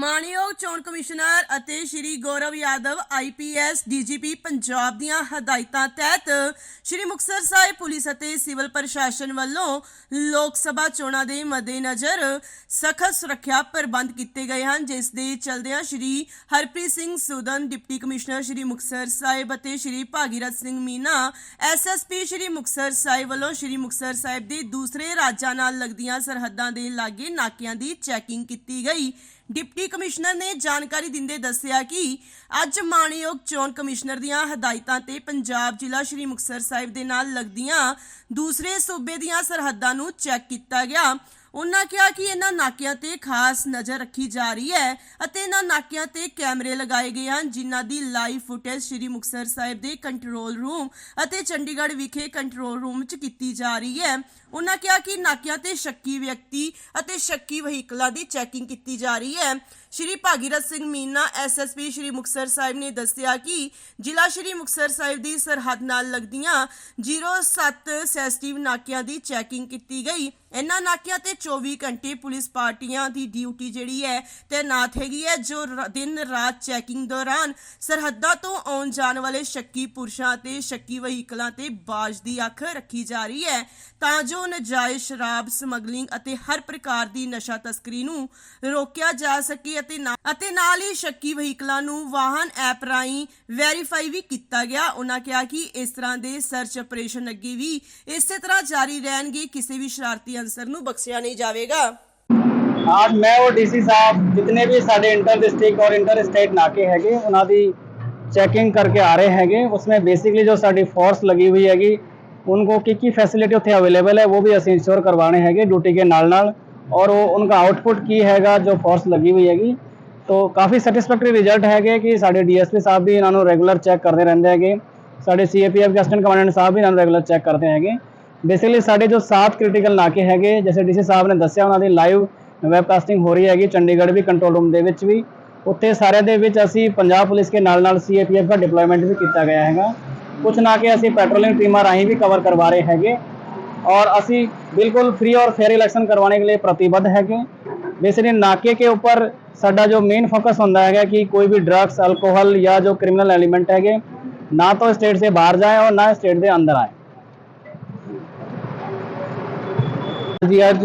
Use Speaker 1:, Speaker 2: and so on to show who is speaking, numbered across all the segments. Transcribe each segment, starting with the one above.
Speaker 1: ਮਾਨਯੋਗ ਚੋਣ ਕਮਿਸ਼ਨਰ ਅਤੇ ਸ਼੍ਰੀ ਗੌਰਵ ਯਾਦਵ ਆਈਪੀਐਸ ਡੀਜੀਪੀ ਪੰਜਾਬ ਦੀਆਂ ਹਦਾਇਤਾਂ ਤਹਿਤ ਸ਼੍ਰੀ ਮੁਕਤਸਰ ਸਾਹਿਬ ਪੁਲਿਸ ਅਤੇ ਸਿਵਲ ਪ੍ਰਸ਼ਾਸਨ ਵੱਲੋਂ ਲੋਕ ਸਭਾ ਚੋਣਾਂ ਦੇ ਮੱਦੇਨਜ਼ਰ ਸਖਤ ਸੁਰੱਖਿਆ ਪ੍ਰਬੰਧ ਕੀਤੇ ਗਏ ਹਨ, ਜਿਸ ਦੇ ਚਲਦਿਆਂ ਸ਼੍ਰੀ ਹਰਪ੍ਰੀਤ ਸਿੰਘ ਸੁਦਨ, ਡਿਪਟੀ ਕਮਿਸ਼ਨਰ ਸ਼੍ਰੀ ਮੁਕਤਸਰ ਸਾਹਿਬ ਅਤੇ ਸ਼੍ਰੀ ਭਾਗੀਰਥ ਸਿੰਘ ਮੀਨਾ ਐਸਐਸਪੀ ਸ਼੍ਰੀ ਮੁਕਤਸਰ ਸਾਹਿਬ ਵੱਲੋਂ ਸ਼੍ਰੀ ਮੁਕਤਸਰ ਸਾਹਿਬ ਦੇ ਦੂਸਰੇ ਰਾਜਾਂ ਨਾਲ ਲੱਗਦੀਆਂ ਸਰਹੱਦਾਂ ਦੇ ਲਾਗੇ ਨਾਕਿਆਂ ਦੀ ਚੈਕਿੰਗ ਕੀਤੀ ਗਈ। ਡਿਪਟੀ ਕਮਿਸ਼ਨਰ ਨੇ ਜਾਣਕਾਰੀ ਦਿੰਦੇ ਦੱਸਿਆ ਕਿ ਅੱਜ ਮਾਣਯੋਗ ਚੋਣ ਕਮਿਸ਼ਨਰ ਦੀਆਂ ਹਦਾਇਤਾਂ ਤੇ ਪੰਜਾਬ ਜ਼ਿਲ੍ਹਾ ਸ਼੍ਰੀ ਮੁਕਤਸਰ ਸਾਹਿਬ ਦੇ ਨਾਲ ਲੱਗਦੀਆਂ ਦੂਸਰੇ ਸੂਬੇ ਦੀਆਂ ਸਰਹੱਦਾਂ ਨੂੰ ਚੈੱਕ ਕੀਤਾ ਗਿਆ। ਉਹਨਾਂ ਕਿਹਾ ਕਿ ਇਹਨਾਂ ਨਾਕਿਆਂ ਤੇ ਖਾਸ ਨਜ਼ਰ ਰੱਖੀ ਜਾ ਰਹੀ ਹੈ ਅਤੇ ਇਹਨਾਂ ਨਾਕਿਆਂ ਤੇ ਕੈਮਰੇ ਲਗਾਏ ਗਏ ਹਨ, ਜਿਨ੍ਹਾਂ ਦੀ ਲਾਈਵ ਫੁਟੇਜ ਸ਼੍ਰੀ ਮੁਕਤਸਰ ਸਾਹਿਬ ਦੇ ਕੰਟਰੋਲ ਰੂਮ ਅਤੇ ਚੰਡੀਗੜ੍ਹ ਵਿਖੇ ਕੰਟਰੋਲ ਰੂਮ 'ਚ ਕੀਤੀ ਜਾ ਰਹੀ ਹੈ। ਉਹਨਾਂ ਕਿਹਾ ਕਿ ਨਾਕਿਆਂ ਤੇ ਸ਼ੱਕੀ ਵਿਅਕਤੀ ਅਤੇ ਸ਼ੱਕੀ ਵਹੀਕਲਾਂ ਦੀ ਚੈਕਿੰਗ ਕੀਤੀ ਜਾ ਰਹੀ ਹੈ। ਸ਼੍ਰੀ ਭਾਗੀਰਥ ਸਿੰਘ ਮੀਨਾ ਐਸਐਸਪੀ ਸ਼੍ਰੀ ਮੁਕਤਸਰ ਸਾਹਿਬ ਨੇ ਦੱਸਿਆ ਕਿ ਜ਼ਿਲ੍ਹਾ ਸ਼੍ਰੀ ਮੁਕਤਸਰ ਸਾਹਿਬ ਦੀ ਸਰਹੱਦ ਨਾਲ ਲੱਗਦੀਆਂ 07 ਸੈਂਸਿਟਿਵ ਨਾਕਿਆਂ ਦੀ ਚੈਕਿੰਗ ਕੀਤੀ ਗਈ। ਇਹਨਾਂ ਨਾਕਿਆਂ ਤੇ 24 ਘੰਟੇ ਪੁਲਿਸ ਪਾਰਟੀਆਂ ਦੀ ਡਿਊਟੀ ਜਿਹੜੀ ਹੈ, ਤੈਨਾਤ ਹੈਗੀ ਹੈ, ਜੋ ਦਿਨ ਰਾਤ ਚੈਕਿੰਗ ਦੌਰਾਨ ਸਰਹੱਦਾਂ ਤੋਂ ਆਉਣ ਜਾਣ ਵਾਲੇ ਸ਼ੱਕੀ ਪੁਰਸ਼ਾਂ ਤੇ ਸ਼ੱਕੀ ਵਹੀਕਲਾਂ ਤੇ ਬਾਜ ਦੀ ਅੱਖ ਰੱਖੀ ਜਾ ਰਹੀ ਹੈ। ਤਾਂ ਜੋ ਨਜਾਇਜ਼ ਸ਼ਰਾਬ ਸਮਗਲਿੰਗ ਅਤੇ ਹਰ ਪ੍ਰਕਾਰ ਦੀ ਨਸ਼ਾ ਤਸਕਰੀ ਨੂੰ ਰੋਕਿਆ ਜਾ ਸਕੇ ਅਤੇ ਅਤੇ ਨਾਲ ਹੀ ਸ਼ੱਕੀ ਵਹੀਕਲਾਂ ਨੂੰ ਵਾਹਨ ਐਪ ਰਾਹੀਂ ਵੈਰੀਫਾਈ ਵੀ ਕੀਤਾ ਗਿਆ। ਉਹਨਾਂ ਕਿਹਾ ਕਿ ਇਸ ਤਰ੍ਹਾਂ ਦੇ ਸਰਚ ਆਪਰੇਸ਼ਨ ਅੱਗੇ ਵੀ ਇਸੇ ਤਰ੍ਹਾਂ ਜਾਰੀ ਰਹਿਣਗੇ। ਕਿਸੇ ਵੀ ਸ਼ਰਾਰਤੀ ਅੰਸਰ ਨੂੰ ਬਖਸ਼ਿਆ ਨਹੀਂ नहीं ਜਾਵੇਗਾ
Speaker 2: ਅੱਜ ਮੈਂ ਉਹ ਡੀਸੀ ਸਾਹਿਬ ਜਿੰਨੇ ਵੀ ਸਾਡੇ ਇੰਟਰ ਡਿਸਟ੍ਰਿਕਟ ਔਰ ਇੰਟਰ ਸਟੇਟ ਨਾਕੇ ਹੈਗੇ ਉਹਨਾਂ ਦੀ ਚੈਕਿੰਗ ਕਰਕੇ ਆ ਰਹੇ ਹੈਗੇ ਉਸਮੇ ਬੇਸਿਕਲੀ ਜੋ ਸਾਡੀ ਫੋਰਸ ਲੱਗੀ ਹੋਈ ਹੈਗੀ उनको की की फैसिलिटी उत्थे अवेलेबल है, वो भी असं इंश्योर करवाने हैं ड्यूटी के नाल नाल और वो उनका आउटपुट की हैगा जो फोर्स लगी हुई हैगी। तो काफ़ी सैटिस्फैक्टरी रिज़ल्ट है कि साढ़े पी साहब भी इन्होंने रेगुलर चैक करते रहते हैं साढ़े सीएपीएफ के असिस्टेंट कमांडेंट साहब भी इन्होंने रेगुलर चैक करते हैं ਬੇਸਿਕਲੀ ਸਾਡੇ ਜੋ ਸਾਤ ਕ੍ਰਿਟੀਕਲ ਨਾਕੇ ਹੈਗੇ ਜੈਸੇ ਡੀਸੀ ਸਾਹਿਬ ਨੇ ਦੱਸਿਆ ਉਹਨਾਂ ਦੀ ਲਾਈਵ ਵੈਬਕਾਸਟਿੰਗ ਹੋ ਰਹੀ ਹੈਗੀ ਚੰਡੀਗੜ੍ਹ ਵੀ ਕੰਟਰੋਲ ਰੂਮ ਦੇ ਵਿੱਚ ਵੀ ਉੱਥੇ ਸਾਰਿਆਂ ਦੇ ਵਿੱਚ ਅਸੀਂ ਪੰਜਾਬ ਪੁਲਿਸ ਕੇ ਨਾਲ ਨਾਲ ਸੀਏਪੀਐਫ ਦਾ ਡਿਪਲੋਇਮੈਂਟ ਵੀ ਕੀਤਾ ਗਿਆ ਹੈਗਾ ਕੁਝ ਨਾਕੇ ਅਸੀਂ ਪੈਟਰੋਲਿੰਗ ਟੀਮਾਂ ਰਾਹੀਂ ਵੀ ਕਵਰ ਕਰਵਾ ਰਹੇ ਹੈਗੇ और ਅਸੀਂ बिल्कुल फ्री और फेयर इलेक्शन करवाने के लिए प्रतिबद्ध हैगे बेसिकली नाके के ऊपर ਸਾਡਾ ਜੋ ਮੇਨ ਫੋਕਸ ਹੁੰਦਾ ਹੈਗਾ ਕਿ ਕੋਈ ਵੀ ਡਰੱਗਸ ਅਲਕੋਹਲ ਜਾਂ ਜੋ ਕ੍ਰਿਮੀਨਲ ਐਲੀਮੈਂਟ ਹੈਗੇ ਨਾ ਤਾਂ ਸਟੇਟ ਸੇ ਬਾਹਰ ਜਾਏ ਔਰ ਨਾ ਸਟੇਟ ਦੇ ਅੰਦਰ ਆਏ ਜੀ, ਅੱਜ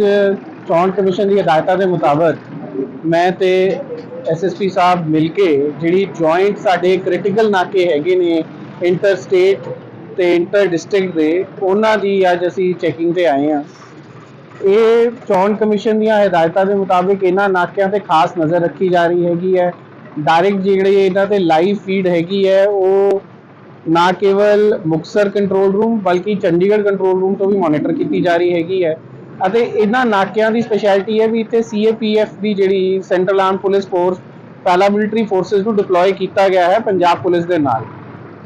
Speaker 2: ਚੋਣ ਕਮਿਸ਼ਨ ਦੀ ਹਦਾਇਤਾਂ ਦੇ ਮੁਤਾਬਕ ਮੈਂ ਤੇ ਐਸਐਸਪੀ ਸਾਹਿਬ ਮਿਲ ਕੇ ਜਿਹੜੀ ਜੁਆਇੰਟ ਸਾਡੇ ਕ੍ਰਿਟੀਕਲ ਨਾਕੇ ਹੈਗੇ ਨੇ ਇੰਟਰ ਸਟੇਟ ਤੇ ਇੰਟਰ ਡਿਸਟ੍ਰਿਕਟ ਦੇ, ਉਹਨਾਂ ਦੀ ਅੱਜ ਅਸੀਂ ਚੈਕਿੰਗ ਤੇ ਆਏ ਆ ਇਹ ਚੋਣ ਕਮਿਸ਼ਨ ਦੀਆਂ ਹਦਾਇਤਾਂ ਦੇ ਮੁਤਾਬਿਕ ਇਹਨਾਂ ਨਾਕਿਆਂ ਤੇ ਖਾਸ ਨਜ਼ਰ ਰੱਖੀ ਜਾ ਰਹੀ ਹੈਗੀ ਹੈ। ਡਾਇਰੈਕਟ ਜਿਹੜੇ ਇਹਨਾਂ ਤੇ ਲਾਈਵ ਫੀਡ ਹੈਗੀ ਹੈ, ਉਹ ਨਾ ਕੇਵਲ ਮੁਕਸਰ ਕੰਟਰੋਲ ਰੂਮ ਬਲਕਿ ਚੰਡੀਗੜ੍ਹ ਕੰਟਰੋਲ ਰੂਮ ਤੋਂ ਵੀ ਮੋਨੀਟਰ ਕੀਤੀ ਜਾ ਰਹੀ ਹੈਗੀ ਹੈ। ਅਤੇ ਇਹਨਾਂ ਨਾਕਿਆਂ ਦੀ ਸਪੈਸ਼ਲਿਟੀ ਹੈ ਵੀ ਇੱਥੇ ਸੀਏਪੀਐਫ ਦੀ ਜਿਹੜੀ central arm police force para military forces ਨੂੰ ਡਿਪਲੋਏ ਕੀਤਾ ਗਿਆ ਹੈ ਪੰਜਾਬ ਪੁਲਿਸ ਦੇ ਨਾਲ।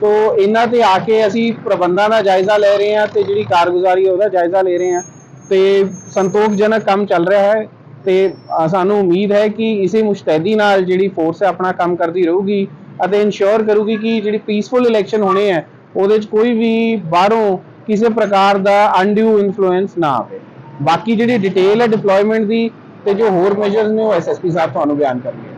Speaker 2: ਤੋ ਇਹਨਾਂ ਤੇ ਆ ਕੇ ਅਸੀਂ ਪ੍ਰਬੰਧਾਂ ਦਾ ਜਾਇਜ਼ਾ ਲੈ ਰਹੇ ਹਾਂ ਤੇ ਜਿਹੜੀ ਕਾਰਗੁਜ਼ਾਰੀ ਹੈ ਉਹਦਾ ਜਾਇਜ਼ਾ ਲੈ ਰਹੇ ਹਾਂ। ਤੇ ਸੰਤੋਖਜਨਕ ਕੰਮ ਚੱਲ ਰਿਹਾ ਹੈ ਤੇ ਸਾਨੂੰ ਉਮੀਦ ਹੈ ਕਿ ਇਸੇ ਮੁਸ਼ਤੈਦੀ ਨਾਲ ਜਿਹੜੀ ਫੋਰਸ ਹੈ ਆਪਣਾ ਕੰਮ ਕਰਦੀ ਰਹੂਗੀ ਅਤੇ ਇਨਸ਼ੋਰ ਕਰੂਗੀ ਕਿ ਜਿਹੜੀ ਪੀਸਫੁਲ ਇਲੈਕਸ਼ਨ ਹੋਣੇ ਹੈ, ਉਹਦੇ 'ਚ ਕੋਈ ਵੀ ਬਾਹਰੋਂ ਕਿਸੇ ਪ੍ਰਕਾਰ ਦਾ ਅਨਡਿਊ ਇਨਫਲੂਐਂਸ ਨਾ ਆਵੇ। ਬਾਕੀ ਜਿਹੜੀ ਡਿਟੇਲ ਹੈ ਡਿਪਲੋਇਮੈਂਟ ਦੀ ਤੇ ਜੋ ਹੋਰ ਮੈਜਰਸ ਨੇ ਉਹ ਐਸਐਸਪੀ ਸਾਹਿਬ ਤੁਹਾਨੂੰ ਬਿਆਨ ਕਰਨਗੇ।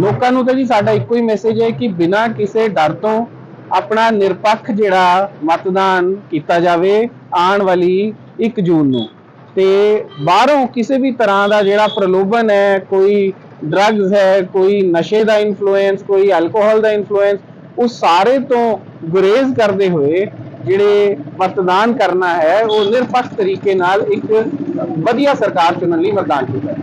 Speaker 2: ਲੋਕਾਂ ਨੂੰ ਤਾਂ ਜੀ ਸਾਡਾ ਇੱਕੋ ਹੀ ਮੈਸੇਜ ਹੈ ਕਿ ਬਿਨਾਂ ਕਿਸੇ ਡਰ ਤੋਂ ਆਪਣਾ ਨਿਰਪੱਖ ਜਿਹੜਾ ਮਤਦਾਨ ਕੀਤਾ ਜਾਵੇ ਆਉਣ ਵਾਲੀ 1 ਜੂਨ ਨੂੰ। ਤੇ ਬਾਹਰੋਂ ਕਿਸੇ ਵੀ ਤਰ੍ਹਾਂ ਦਾ ਜਿਹੜਾ ਪ੍ਰਲੋਭਨ ਹੈ ਕੋਈ ਡਰੱਗਸ ਹੈ ਕੋਈ ਨਸ਼ੇ ਦਾ ਇਨਫਲੂਐਂਸ ਕੋਈ ਐਲਕੋਹਲ ਦਾ ਇਨਫਲੂਐਂਸ ਉਹ ਸਾਰੇ ਤੋਂ ਗੁਰੇਜ਼ ਕਰਦੇ ਹੋਏ ਜਿਹੜੇ ਮਤਦਾਨ ਕਰਨਾ ਹੈ, ਉਹ ਨਿਰਪੱਖ ਤਰੀਕੇ ਨਾਲ ਇੱਕ ਵਧੀਆ ਸਰਕਾਰ ਚੁਣਨ ਲਈ ਮਤਦਾਨ ਕੀਤਾ